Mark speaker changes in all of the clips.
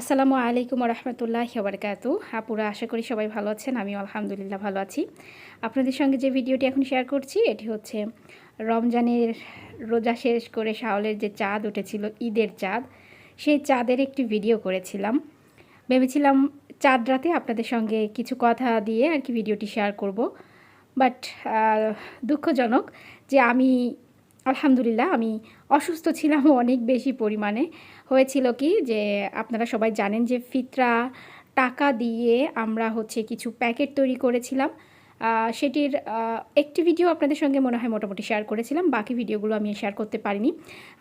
Speaker 1: আসসালামু আলাইকুম রহমতুল্লাহ বারকাতু আপুরা, আশা করি সবাই ভালো আছেন, আমিও আলহামদুলিল্লাহ ভালো আছি। আপনাদের সঙ্গে যে ভিডিওটি এখন শেয়ার করছি, এটি হচ্ছে রমজানের রোজা শেষ করে শাওলের যে চাঁদ উঠেছিল, ঈদের চাঁদ, সেই চাঁদের একটি ভিডিও করেছিলাম। ভেবেছিলাম চাঁদ রাতে আপনাদের সঙ্গে কিছু কথা দিয়ে আর কি ভিডিওটি শেয়ার করব। বাট দুঃখজনক যে আমি আলহামদুলিল্লাহ, আমি অসুস্থ ছিলাম অনেক বেশি পরিমাণে। হয়েছিল কি যে, আপনারা সবাই জানেন যে ফিতরা টাকা দিয়ে আমরা হচ্ছে কিছু প্যাকেট তৈরি করেছিলাম। সেটির একটি ভিডিও আপনাদের সঙ্গে মনে হয় মোটামুটি শেয়ার করেছিলাম, বাকি ভিডিওগুলো আমি শেয়ার করতে পারিনি।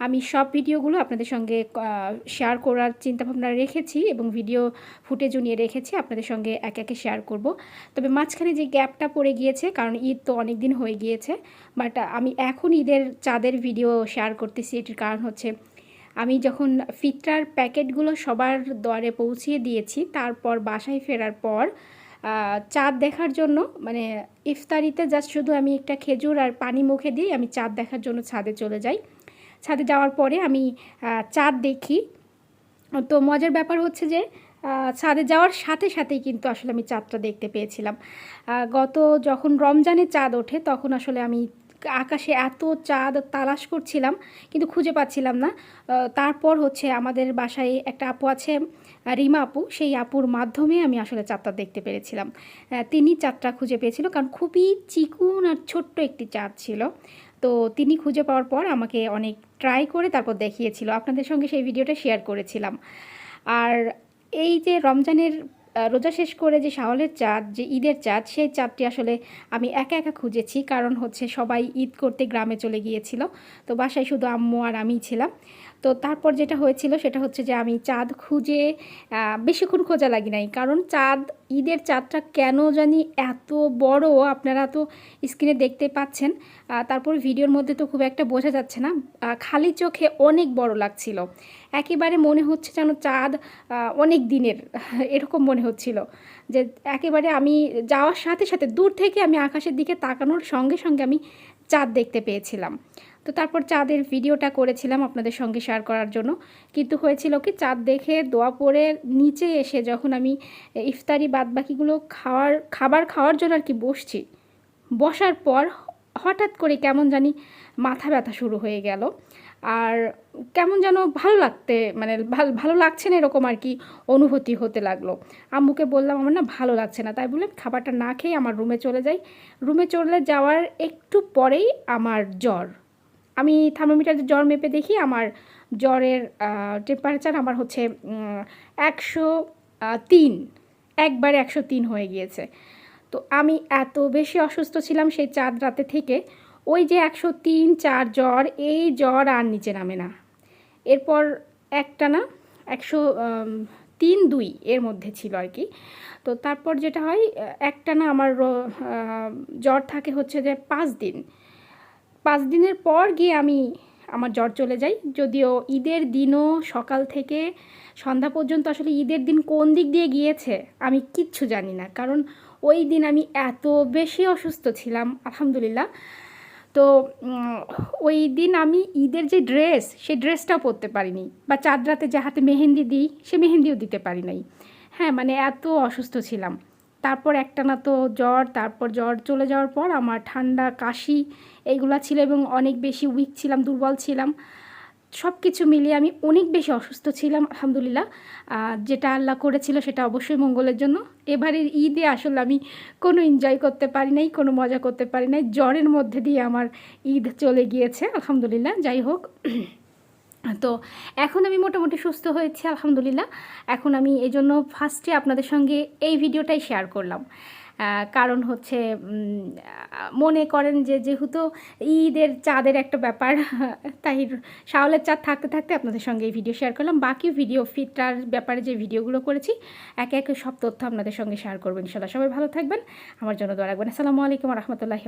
Speaker 1: আমি সব ভিডিওগুলো আপনাদের সঙ্গে শেয়ার করার চিন্তাভাবনা রেখেছি এবং ভিডিও ফুটেজও নিয়ে রেখেছি, আপনাদের সঙ্গে একে একে শেয়ার করব। তবে মাঝখানে যে গ্যাপটা পড়ে গিয়েছে, কারণ ঈদ তো অনেক দিন হয়ে গিয়েছে বাট আমি এখন ঈদের চাঁদের ভিডিও শেয়ার করতেছি, এটির কারণ হচ্ছে আমি যখন ফিতরার প্যাকেটগুলো সবার দরে পৌঁছিয়ে দিয়েছি, তারপর বাসায় ফেরার পর চাঁদ দেখার জন্য মানে ইফতারিতে জাস্ট শুধু আমি একটা খেজুর আর পানি মুখে দিয়ে আমি চাঁদ দেখার জন্য ছাদে চলে যাই। ছাদে যাওয়ার পরে আমি চাঁদ দেখি। তো মজার ব্যাপার হচ্ছে যে ছাদে যাওয়ার সাথে সাথেই কিন্তু আসলে আমি চাঁদটা দেখতে পেয়েছিলাম। গত যখন রমজানে চাঁদ ওঠে, তখন আসলে আমি আকাশে এত চাঁদ তালাশ করছিলাম, কিন্তু খুঁজে পাচ্ছিলাম না। তারপর হচ্ছে আমাদের বাসায় একটা আপু আছে, রিমা আপু। সেই আপুর মাধ্যমে আমি আসলে চাঁদটা দেখতে পেরেছিলাম। তিনি চাঁদটা খুঁজে পেয়েছিল, কারণ খুবই চিকুন আর ছোট্ট একটি চাঁদ ছিল। তো তিনি খুঁজে পাওয়ার পর আমাকে অনেক ট্রাই করে তারপর দেখিয়েছিল। আপনাদের সঙ্গে সেই ভিডিওটা শেয়ার করেছিলাম। আর এই যে রমজানের রোজা শেষ করে যে শাওয়ালের চাঁদ, যে ঈদের চাঁদ, সেই চাঁদটি আসলে আমি একা একা খুঁজেছি। কারণ হচ্ছে সবাই ঈদ করতে গ্রামে চলে গিয়েছিল। তো বাসায় শুধু আম্মু আর আমি ছিলাম। তো তারপর যেটা হয়েছিল সেটা হচ্ছে যে আমি চাঁদ খুঁজে বেশিক্ষণ খোঁজা লাগি নাই। কারণ চাঁদ, ঈদের চাঁদটা কেন জানি এত বড়, আপনারা তো স্ক্রিনে দেখতে পাচ্ছেন। তারপর ভিডিওর মধ্যে তো খুব একটা বোঝা যাচ্ছে না। খালি চোখে অনেক বড় লাগছিল। একেবারে মনে হচ্ছে যেন চাঁদ অনেক দিনের, এরকম মনে হচ্ছিল। যে একেবারে আমি যাওয়ার সাথে সাথে দূর থেকে আমি আকাশের দিকে তাকানোর সঙ্গে সঙ্গে আমি চাঁদ দেখতে পেয়েছিলাম। তো তারপর চাঁদের ভিডিওটা করেছিলাম আপনাদের সঙ্গে শেয়ার করার জন্য। কিন্তু হয়েছিল কি, চাঁদ দেখে দোয়া পরে নিচে এসে যখন আমি ইফতারি বাদ বাকিগুলো খাওয়ার, খাবার খাওয়ার জন্য আর কি বসছি, বসার পর হঠাৎ করে কেমন জানি মাথা ব্যথা শুরু হয়ে গেল। আর কেমন যেন ভালো লাগতে মানে ভালো ভালো লাগছে না এরকম আর কি অনুভূতি হতে লাগল। আম্মুকে বললাম, আমার না ভালো লাগছে না। তাই বললাম, খাবারটা না খেয়ে আমার রুমে চলে যাই। রুমে চলে যাওয়ার একটু পরেই আমার জ্বর। আমি থার্মোমিটার জ্বর মেপে দেখি, আমার জ্বরের টেম্পারেচার আমার হচ্ছে একশো তিন। একবারে একশো তিন হয়ে গিয়েছে। তো আমি এত বেশি অসুস্থ ছিলাম সেই চাঁদ রাতে থেকে ওই যে একশো তিন, চার জ্বর, এই জ্বর আর নিচে নামে না। এরপর একটা না, একশো তিন, দুই এর মধ্যে ছিল আর কি। তো তারপর যেটা হয়, একটা না আমার জ্বর থাকে হচ্ছে যে পাঁচ দিন। পাঁচ দিনের পর গিয়ে আমি আমার জ্বর চলে যাই। যদিও ঈদের দিনও সকাল থেকে সন্ধ্যা পর্যন্ত আসলে ঈদের দিন কোন দিক দিয়ে গিয়েছে আমি কিচ্ছু জানি না। কারণ ওই দিন আমি এত বেশি অসুস্থ ছিলাম, আলহামদুলিল্লাহ। তো ওই দিন আমি ঈদের যে ড্রেস, সেই ড্রেসটাও পরতে পারিনি বা চাঁদ রাতে যে হাতে মেহেন্দি দিই, সে মেহেন্দিও দিতে পারি নাই। হ্যাঁ মানে এত অসুস্থ ছিলাম। তারপর একটা না তো জ্বর, তারপর জ্বর চলে যাওয়ার পর আমার ঠান্ডা, কাশি, এইগুলা ছিল এবং অনেক বেশি উইক ছিলাম, দুর্বল ছিলাম। সব কিছু মিলিয়ে আমি অনেক বেশি অসুস্থ ছিলাম, আলহামদুলিল্লাহ। যেটা আল্লাহ করেছিল সেটা অবশ্যই মঙ্গলের জন্য। এবারের ঈদে আসলে আমি কোনো এনজয় করতে পারি নাই, কোনো মজা করতে পারি নাই। জ্বরের মধ্যে দিয়ে আমার ঈদ চলে গিয়েছে, আলহামদুলিল্লাহ। যাই হোক, তো এখন আমি মোটামুটি সুস্থ হয়েছি, আলহামদুলিল্লাহ। এখন আমি এই জন্য ফার্স্টে আপনাদের সঙ্গে এই ভিডিওটাই শেয়ার করলাম। কারণ হচ্ছে মনে করেন যে যেহেতু ঈদের চাঁদের একটা ব্যাপার, তাই শাওলের চাঁদ থাকতে থাকতে আপনাদের সঙ্গে এই ভিডিও শেয়ার করলাম। বাকি ভিডিও ফিটার ব্যাপারে যে ভিডিওগুলো করেছি, একে একে সব তথ্য আপনাদের সঙ্গে শেয়ার করবেন ইনশাল্লাহ। সবাই ভালো থাকবেন। আমার জন্য দোয়া রাখবেন। আসসালামু আলাইকুম রহমতুল্লাহ